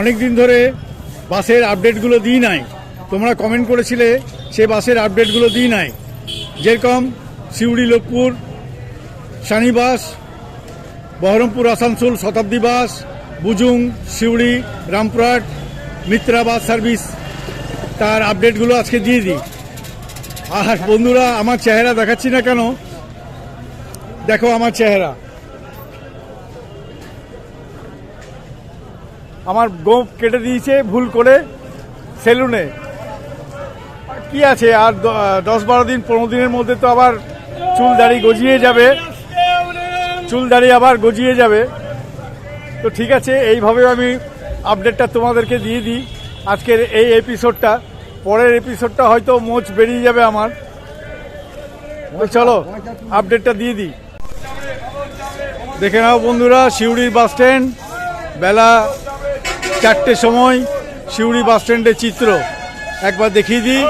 অনেক দিন ধরে বাসের আপডেটগুলো দিই নাই। তোমরা কমেন্ট করেছিলে, সে বাসের আপডেটগুলো দিই নাই। যেরকম Suri, Lokpur Shani bus Baharampur, Asansol, Shatabdi bus, Bujung, Suri, Rampurhat, Mitra bus service, তার আপডেটগুলো আজকে দিয়ে দিই। আর বন্ধুরা, আমার চেহারা দেখাচ্ছি না কেন? দেখো আমার চেহারা। আমার গোপ কেটে দিয়েছে ভুল করে সেলুনে। কি আছে? আর দশ বারো দিন, পনেরো দিনের মধ্যে তো আবার চুল দাড়ি গজিয়ে যাবে। চুল দাড়ি আবার গজিয়ে যাবে। তো ঠিক আছে এইভাবে আমি আপডেটটা তোমাদেরকে দিয়ে দিই। আজকের এই এপিসোডটা পরের এপিসোডটা হয়তো মোচ বেরিয়ে যাবে আমার। চলো আপডেটটা দিয়ে দিই। দেখে নাও বন্ধুরা, সিউড়ির বাস স্ট্যান্ড, বেলা চারটে সময় সিউড়ি বাস স্ট্যান্ডের চিত্র। একবার দেখিয়ে দিই।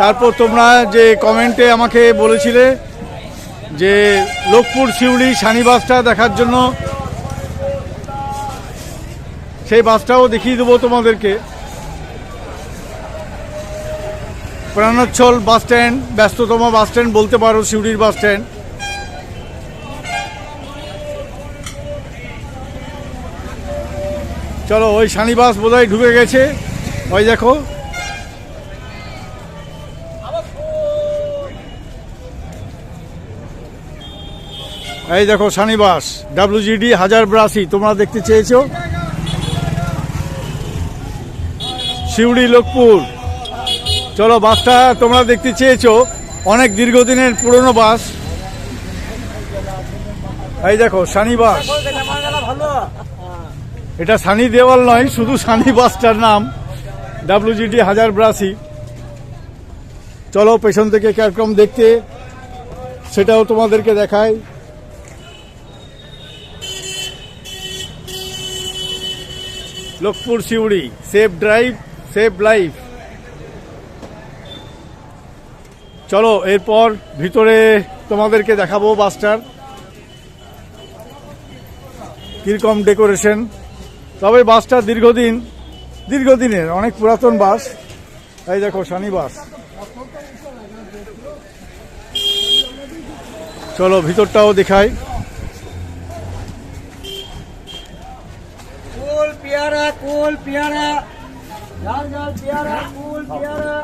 তারপর তোমরা যে কমেন্টে আমাকে বলেছিলে যে লোকপুর সিউড়ি সানি বাসটা দেখার জন্য, সেই বাসটাও দেখিয়ে দেবো তোমাদেরকে। প্রাণোচ্ছল বাস স্ট্যান্ড, ব্যস্ততম বাস স্ট্যান্ড বলতে পারো, সিউড়ির বাস স্ট্যান্ড। চলো, ওই শানিবাস বোধহয় ঢুকে গেছে। ওই দেখো। এই দেখো, শানিবাস ডাব্লিউজিডি হাজার ব্রাসি তোমরা দেখতে চেয়েছো? শিউড়ি, লোকপুর। চলো, বাসটা তোমরা দেখতে চেয়েছো? অনেক দীর্ঘদিনের পুরনো বাস। এই দেখো সানি বাস এটা সানি দেওয়াল নয়, শুধু সানি বাসটার নাম। ডাব্লিউজিডি হাজার ব্রাসি। চলো পেছন থেকে কীরকম দেখতে, সেটাও তোমাদেরকে দেখায় Lokpur Suri safe drive safe life. চলো, এরপর ভিতরে তোমাদেরকে দেখাবো বাসটার। কীরকম ডেকোরেশন। তবে বাসটা দীর্ঘদিন দীর্ঘদিনের অনেক পুরাতন বাস। এই দেখো শনি বাস। চলো ভিতরটাও দেখাই। কুল পেয়ারা কুল পেয়ারা। ঝাল ঝাল পেয়ারা কুল পেয়ারা।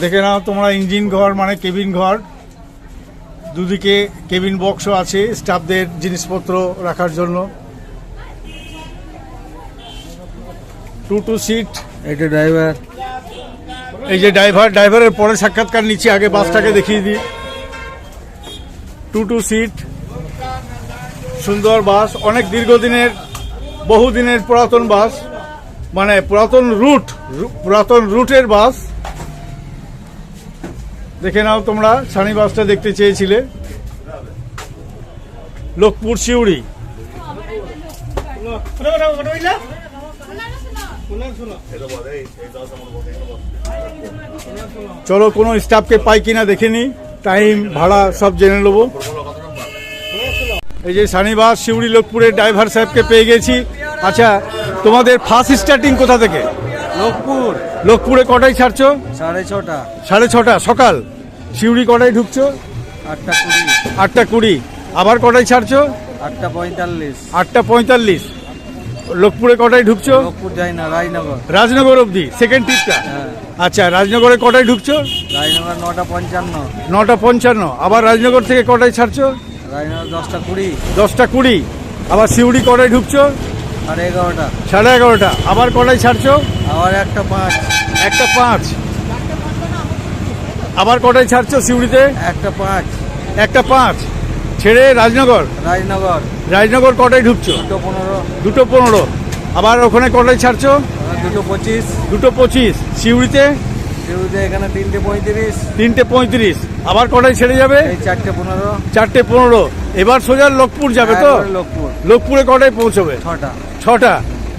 দেখে নাও তোমরা ইঞ্জিন ঘর মানে কেবিন ঘর। দুদিকে কেবিন বক্সও আছে স্টাফদের জিনিসপত্র রাখার জন্য। Two two seat. এটা ড্রাইভার। এই যে ড্রাইভার ড্রাইভারের পরে সাক্ষাৎকার নিচে আগে বাসটাকে দেখিয়ে দিই। Two two seat. সুন্দর বাস অনেক দীর্ঘদিনের বহুদিনের পুরাতন বাস। মানে পুরাতন রুট পুরাতন রুটের বাস। দেখে নাও তোমরা, সানি বাসটা দেখতে চেয়েছিলে। লোকপুর শিউড়ি চলো, কোনো স্টাফকে পাই কিনা দেখে নি। টাইম, ভাড়া সব জেনে নেব। এই যে শানিবাস শিউড়ি লোকপুরের ড্রাইভার সাহেবকে পেয়ে গেছি। আচ্ছা তোমাদের ফার্স্ট স্টার্টিং কোথা থেকে? লোকপুর। লোকপুরে কটায় ছাড়ছো? সাড়ে ছটা। সাড়ে ছটা সকাল। শিউড়ি কটায় ঢুকছো? আটটা কুড়ি। আটটা কুড়ি। আবার কটায় ছাড়ছো? আটটা পঁয়তাল্লিশ। আটটা পঁয়তাল্লিশ। লোকপুরে কটায় ঢুকছো? লোকপুর যাই না রায়নগর রাজনগর অবধি সেকেন্ড ট্রিপটা হ্যাঁ। আচ্ছা রাজনগরে কটায় ঢুকছো? রায়নগর নটা পঞ্চান্ন। নটা পঞ্চান্ন। আবার রাজনগর থেকে কটায় ছাড়ছো? রায়নগর দশটা কুড়ি। দশটা কুড়ি। আবার শিউড়ি কটায় ঢুকছো? আর এগারোটা। সাড়ে এগারোটা। আবার কটায় ছাড়ছো? আবার একটা পাঁচ। একটা পাঁচ। আবার কটায় ছাড়ছো সিউড়িতে? একটা পাঁচ। একটা পাঁচ। ছেড়ে রাজনগর? রাজনগর। রাজনগর কটায় ঢুকছো? দুটো পনেরো। দুটো পনেরো। আবার ওখানে কটায় ছাড়ছো? দুটো পঁচিশ। দুটো পঁচিশ। সিউড়িতে? সেগুলোতে এখানে তিনটে পঁয়ত্রিশ। তিনটে পঁয়ত্রিশ। আবার কটায় ছেড়ে যাবে? চারটে পনেরো। চারটে পনেরো। এবার সোজা লোকপুর যাবে তো? লোকপুর। লোকপুরে কটায় পৌঁছবে? ছটা। ছটা।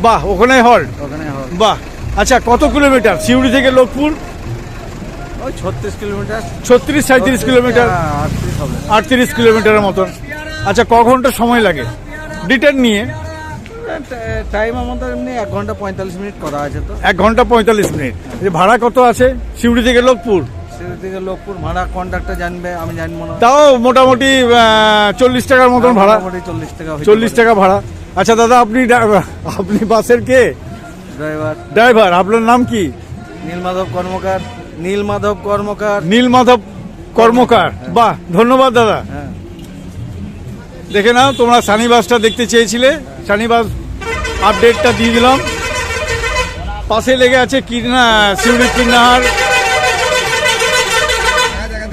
বাহ ওখানে হল্ট ওখানে হবে বাহ আচ্ছা কত কিলোমিটার? সিউড়ি থেকে লোকপুর? ওই ছত্রিশ কিলোমিটার। ছত্রিশ সাঁত্রিশ কিলোমিটার? হ্যাঁ, আটত্রিশ কিলোমিটারের মতন। আচ্ছা ক ঘণ্টা সময় লাগে? রিটার্ন নিয়ে? টাইম আমাদের এমনি এক ঘণ্টা পঁয়তাল্লিশ মিনিট করা আছে তো। এক ঘণ্টা পঁয়তাল্লিশ মিনিট। ভাড়া কত আছে? সিউড়ি থেকে লোকপুর? সেটা থেকে লোকপুর ভাড়া কন্ট্রাক্টর জানবে আমি জানব না। তাও মোটামুটি চল্লিশ টাকার মতন ভাড়া। চল্লিশ টাকা চল্লিশ টাকা ভাড়া। আচ্ছা দাদা আপনি আপনি বাসের কে? ড্রাইভার। ড্রাইভার আপনার নাম কি? নীলমাধব কর্মকার। নীলমাধব কর্মকার। নীল মাধব কর্মকার। বাহ ধন্যবাদ দাদা। হ্যাঁ। দেখে নাও তোমরা সানি বাসটা দেখতে চেয়েছিলে। সানি বাস আপডেটটা দিয়ে দিলাম। পাশে লেগে আছে কিনা সিউড়ি কিন্নাহার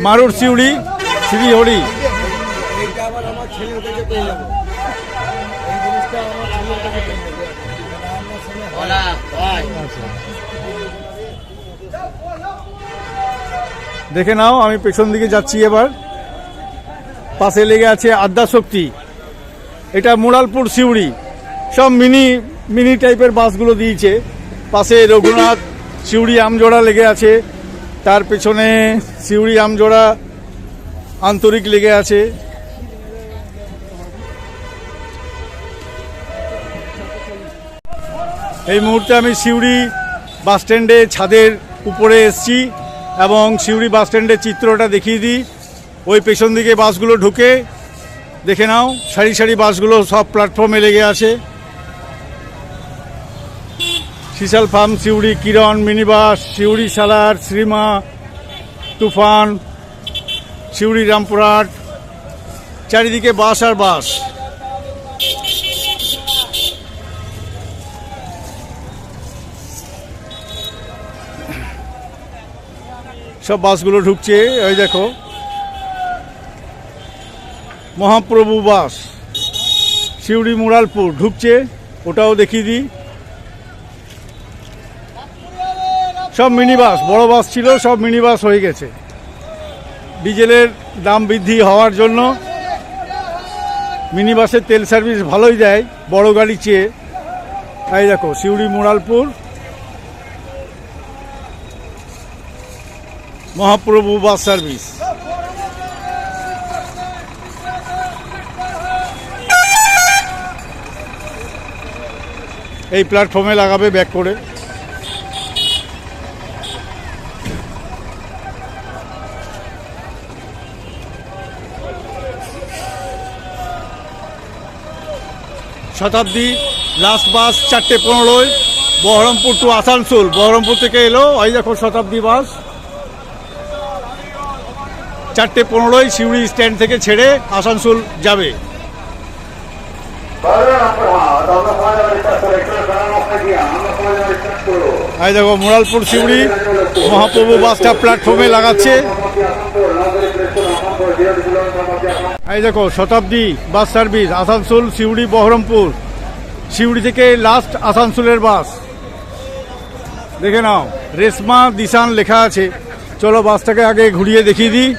মারুর সিউড়ি শ্রীহরি এইটা দেখে নাও, আমি পেছন দিকে যাচ্ছি এবার। পাশে লেগে আছে আদ্যা শক্তি। এটা মোড়ালপুর সিউড়ি। সব মিনি মিনি টাইপের বাসগুলো দিয়েছে। পাশে রঘুনাথ সিউড়ি আমজোড়া লেগে আছে। তার পেছনে সিউড়ি আমজোড়া আন্তরিক লেগে আছে। এই মুহূর্তে আমি সিউড়ি বাস স্ট্যান্ডে ছাদের উপরে এসছি এবং সিউড়ি বাস স্ট্যান্ডের চিত্রটা দেখিয়ে দিই। ওই পেছন দিকে বাসগুলো ঢুকে দেখে নাও, সারি সারি বাসগুলো সব প্ল্যাটফর্মে লেগে আছে। শিশাল ফার্ম, সিউড়ি কিরণ, মিনিবাস, সিউড়ি সালার, শ্রীমা, তুফান, সিউড়ি রামপুরহাট, চারিদিকে বাস আর বাস। সব বাসগুলো ঢুকছে ওই দেখো। মহাপ্রভু বাস শিউড়ি মুরালপুর ঢুকছে, ওটাও দেখিয়ে দিই। সব মিনি বাস বড় বাস ছিল, সব মিনি বাস হয়ে গেছে। ডিজেলের দাম বৃদ্ধি হওয়ার জন্য মিনি বাসের তেল সার্ভিস ভালোই দেয়, বড় গাড়ি চেয়ে। তাই দেখো শিউড়ি মুরালপুর। Mahaprabhu bus service. এই প্ল্যাটফর্মে লাগাবে ব্যাক করে। শতাব্দী লাস্ট বাস চারটে পনেরোয়, বহরমপুর টু আসানসোল। বহরমপুর থেকে এলো ওই দেখো শতাব্দী বাস চারটে পনেরোই সিউড়ি স্ট্যান্ড থেকে ছেড়ে আসানসোল যাবে। এই দেখো, মোরালপুর সিউড়ি মহাপ্রভু বাসটা প্ল্যাটফর্মে লাগাচ্ছে। এই দেখো, শতাব্দী বাস সার্ভিস, আসানসোল, সিউড়ি, বহরমপুর। সিউড়ি থেকে লাস্ট আসানসোলের বাস। দেখে নাও, রেশমা, দিশান লেখা আছে। চলো বাসটাকে আগে ঘুরিয়ে দেখিয়ে দিই।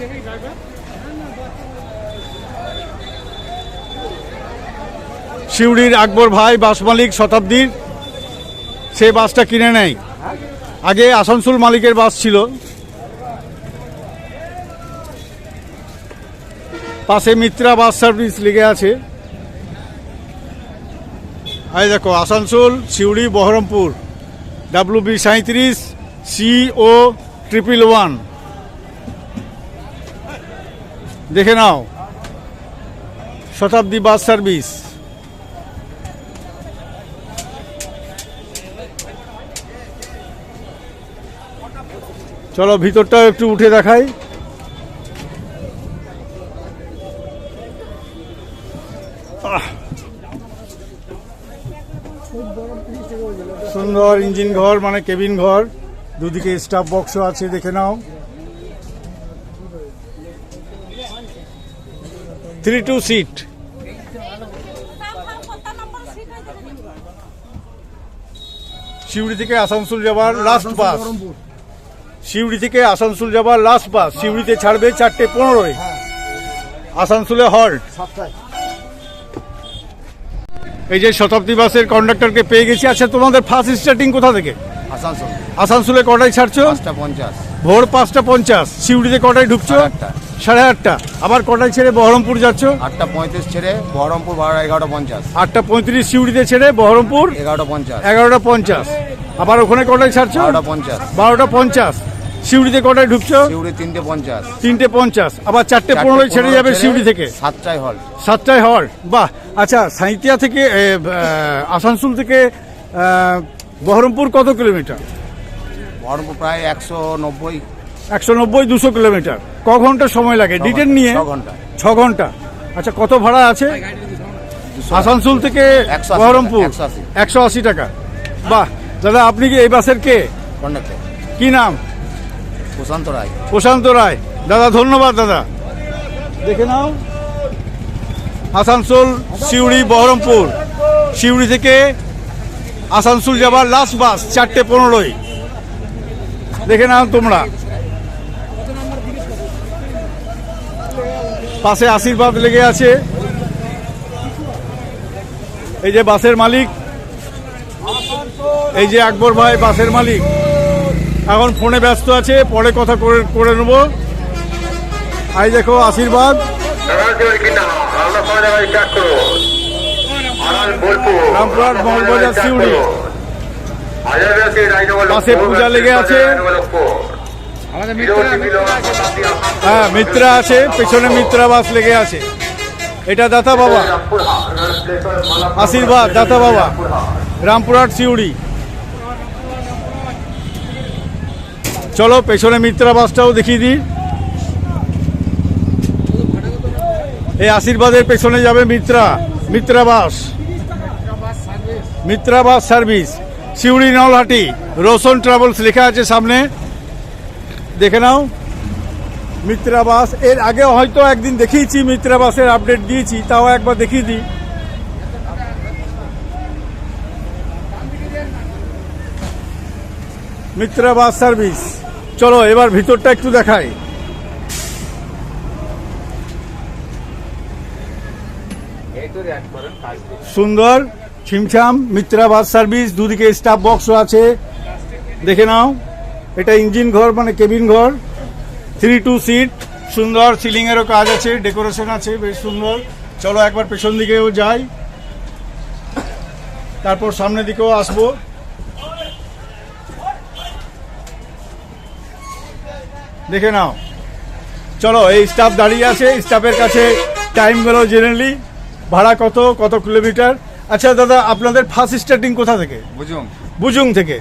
সিউড়ির আকবর ভাই বাস মালিক শতাব্দীর, সে বাসটা কিনে নেয়। আগে আসানসোল মালিকের বাস ছিল। পাশে মিত্রা বাস সার্ভিস লেগে আছে। এই দেখো, আসানসোল সিউড়ি বহরমপুর। ডাব্লু বি সাঁত্রিশ সি ও ট্রিপল ওয়ান। দেখে নাও, শতাব্দী বাস সার্ভিস। চলো ভিতরটাও একটু উঠে দেখাই। সুন্দর ইঞ্জিন ঘর মানে কেবিন ঘর। দুদিকে স্টাফ বক্সও আছে, দেখে নাও। থ্রি টু সিট শিউড়ি থেকে আসানসোল যাবার লাস্ট বাস শিউড়ি থেকে আসানসোল যাবার লাস্ট বাস শিউড়িতে ছাড়বে চারটে পনেরোয়। আসানসোলে হল্ট এই যে শতাব্দী বাসের কন্ডাক্টরকে পেয়ে গেছি। আচ্ছা তোমাদের ফার্স্ট স্টার্টিং কোথা থেকে? আসানসোল। আসানসোলে কটায় ছাড়ছো? পঞ্চাশ। ভোর পাঁচটা পঞ্চাশ। শিউড়িতে কটায় ঢুকছো? সাড়ে আটটা। আবার কটায় ছেড়ে বহরমপুর যাচ্ছ? আটটা পঁয়ত্রিশ ছেড়ে বহরমপুর ভাড়া এগারোটা পঞ্চাশ। আটটা পঁয়ত্রিশ সিউড়িতে ছেড়ে বহরমপুর? এগারোটা পঞ্চাশ। এগারোটা পঞ্চাশ। আবার ওখানে কটায় ছাড়ছো? বারোটা পঞ্চাশ। বারোটা পঞ্চাশ। সিউড়িতে কটায় ঢুকছো? তিনটে পঞ্চাশ। তিনটে পঞ্চাশ। আবার চারটে পনেরোয় ছেড়ে যাবে সিউড়ি থেকে। সাতটায় হল। সাতটায় হল। বাহ। আচ্ছা সাঁইতিয়া থেকে আসানসোল থেকে বহরমপুর কত কিলোমিটার? বহরমপুর প্রায় একশো নব্বই। একশো নব্বই দুশো কিলোমিটার। ক ঘণ্টা সময় লাগে? ডিটেন নিয়ে? ছ ঘণ্টা। আচ্ছা কত ভাড়া আছে? আসানসোল থেকে 180 বহরমপুর? একশো আশি। টাকা। বাহ। দাদা আপনি কি এই বাসের কে? কি নাম? প্রশান্ত রায়। প্রশান্ত রায়। দাদা, ধন্যবাদ, দাদা। দেখে নাও। আসানসোল, সিউড়ি, বহরমপুর। সিউড়ি থেকে আসানসোল যাবার লাস্ট বাস চারটে পনেরোই দেখে নাও তোমরা। পাশে আশীর্বাদ লেগে আছে। এই যে বাসের মালিক, এই যে আকবর ভাই বাসের মালিক। এখন ফোনে ব্যস্ত আছে, পরে কথা করে করে নেব। আই দেখো, আশীর্বাদ। রামপুরহাট মহলবাজার সিউড়ি। পাশে পূজা লেগে আছে। হ্যাঁ মিত্রা আছে, পেছনে মিত্রা বাস লেগে আছে। এটা দাতা বাবা। আশীর্বাদ, দাতা বাবা। রামপুরহাট সিউড়ি। চলো, পেছনে মিত্রা বাসটাও দেখিয়ে দিই। এই আশীর্বাদের পেছনে যাবে Mitra Mitra bus. Mitra bus service, Suri Nalhati, Roshan travels লেখা আছে সামনে। দেখে নাও, মিত্রা বাস। এর আগে হয়তো একদিন দেখিয়েছি, মিত্রা বাসের আপডেট দিয়েছি, তাও একবার দেখিয়ে দিই। Mitra bus service. চলো, এবার ভিতরটা একটু দেখাই। সুন্দর, ছিমছাম, মিত্রা বাস সার্ভিস, দুদিকে স্টাফ বক্সও আছে। দেখে নাও, এটা ইঞ্জিন ঘর মানে কেবিন ঘর। থ্রি টু সিট সুন্দর সিলিং এরও কাজ আছে ডেকোরেশন আছে, বেশ সুন্দর। চলো একবার পেছন দিকেও যাই। তারপর সামনের দিকেও আসব। দেখে নাও। চলো এই স্টাফ দাঁড়িয়ে আছে স্টাফের কাছে টাইম গেল জেনারেলি ভাড়া কত কত কিলোমিটার আচ্ছা দাদা আপনাদের ফার্স্ট স্টার্টিং কোথা থেকে? বুঝুন বুজুং থেকে।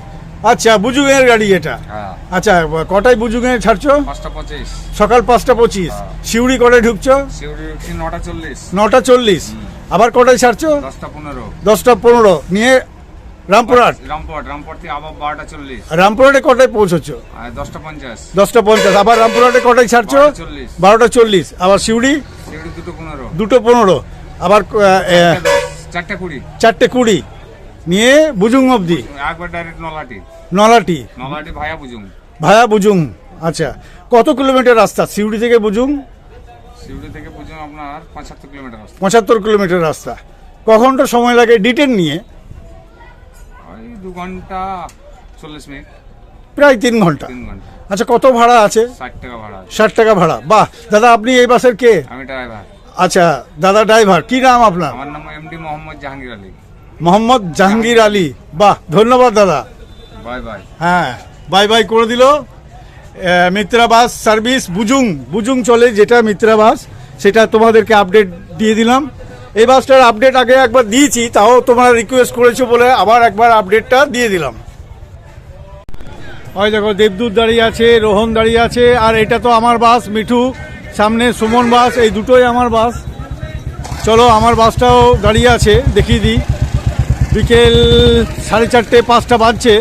আচ্ছা বুজুং এর গাড়ি এটা। হ্যাঁ। আচ্ছা কটায় বুজুং এ ছাড়ছো সকাল পাঁচটা পঁচিশ। শিউড়ি কটায় ঢুকছো? নটা চল্লিশ। আবার কটায় ছাড়ছো? দশটা পনেরো। নিয়ে রামপুরহাট? রামপট রামপট থেকে আবার বারোটা চল্লিশ। রামপুরহাটে কটায় পৌঁছচ্ছ? দশটা পঞ্চাশ। দশটা পঞ্চাশ। আবার রামপুরহাটে কটায় ছাড়ছো? বারোটা চল্লিশ। বারোটা চল্লিশ। আবার শিউড়ি দুটো পনেরো। দুটো পনেরো। আবার চারটে কুড়ি। চারটে কুড়ি। নিয়ে বুজুং অবধি। একবার ডাইরেক্ট নলাটি। নলাটি। নলাটি ভায়া বুঝুম ভায়া বুজুং আচ্ছা। কত কিলোমিটার রাস্তা? সিউড়ি থেকে বুজুং থেকে আপনার পঁচাত্তর কিলোমিটার রাস্তা। পঁচাত্তর কিলোমিটার রাস্তা। ক সময় লাগে? ডিটেন নিয়ে। দু ঘণ্টা চল্লিশ মিনিট। প্রায় তিন ঘণ্টা। তিন ঘণ্টা। আচ্ছা কত ভাড়া আছে? ষাট টাকা ভাড়া আছে। ষাট টাকা ভাড়া। বাহ দাদা আপনি এই বাসের কে? আমি ড্রাইভার। আচ্ছা দাদা ড্রাইভার কি নাম আপনার? আমার নাম এমডি মোহাম্মদ জাহাঙ্গীর আলী। মোহাম্মদ জাহাঙ্গীর আলী। বাহ ধন্যবাদ দাদা। Bye bye. হ্যাঁ বাই বাই করে দিল। আহ, মিত্রা বাস সার্ভিস বুজুং। বুজুং চলে যেটা মিত্রা বাস সেটা তোমাদেরকে আপডেট দিয়ে দিলাম। এই বাসটার আপডেট আগে একবার দিয়েছি, তাও তোমরা রিকোয়েস্ট করেছ বলে আবার একবার আপডেটটা দিয়ে দিলাম। ওই দেখো, দেবদূত দাঁড়িয়ে আছে, রোহন দাঁড়িয়ে আছে, আর এটা তো আমার বাস, মিঠু, সামনে সুমন বাস, এই দুটোই আমার বাস। চলো, আমার বাসটাও দাঁড়িয়ে আছে, দেখিয়ে দিই। বিকেল সাড়ে চারটে, পাঁচটা বাজছে।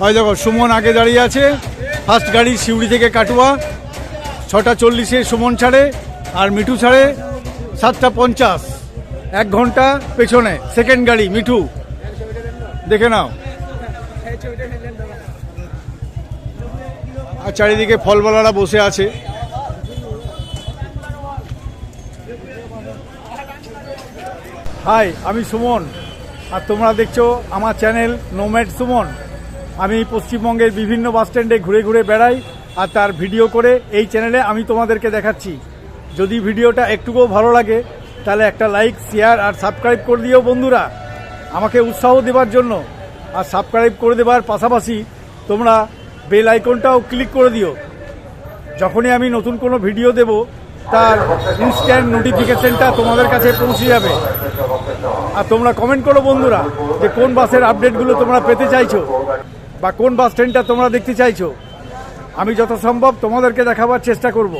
হয় দেখো, সুমন আগে দাঁড়িয়ে আছে ফার্স্ট গাড়ি শিউড়ি থেকে কাটুয়া, ছটা চল্লিশে সুমন ছাড়ে, আর মিঠু ছাড়ে সাতটা পঞ্চাশ। এক ঘণ্টা পেছনে। সেকেন্ড গাড়ি, মিঠু। দেখে নাও। আর চারিদিকে ফলবালারা বসে আছে। হাই আমি সুমন। আর তোমরা দেখছ আমার চ্যানেল নোম্যাড সুমন আমি পশ্চিমবঙ্গের বিভিন্ন বাস স্ট্যান্ডে ঘুরে ঘুরে বেড়াই আর তার ভিডিও করে এই চ্যানেলে আমি তোমাদেরকে দেখাচ্ছি। যদি ভিডিওটা একটুকুও ভালো লাগে তাহলে একটা লাইক শেয়ার আর সাবস্ক্রাইব করে দিও বন্ধুরা। আমাকে উৎসাহ দেওয়ার জন্য। আর সাবস্ক্রাইব করে দেওয়ার পাশাপাশি তোমরা বেল আইকনটাও ক্লিক করে দিও। যখনই আমি নতুন কোনো ভিডিও দেব, তার ইনস্ট্যান্ট নোটিফিকেশনটা তোমাদের কাছে পৌঁছে যাবে। আর তোমরা কমেন্ট করো বন্ধুরা, যে কোন বাসের আপডেটগুলো তোমরা পেতে চাইছো, বা কোন বাস ট্রেনটা তোমরা দেখতে চাইছো। আমি যত সম্ভব তোমাদেরকে দেখাবার চেষ্টা করব।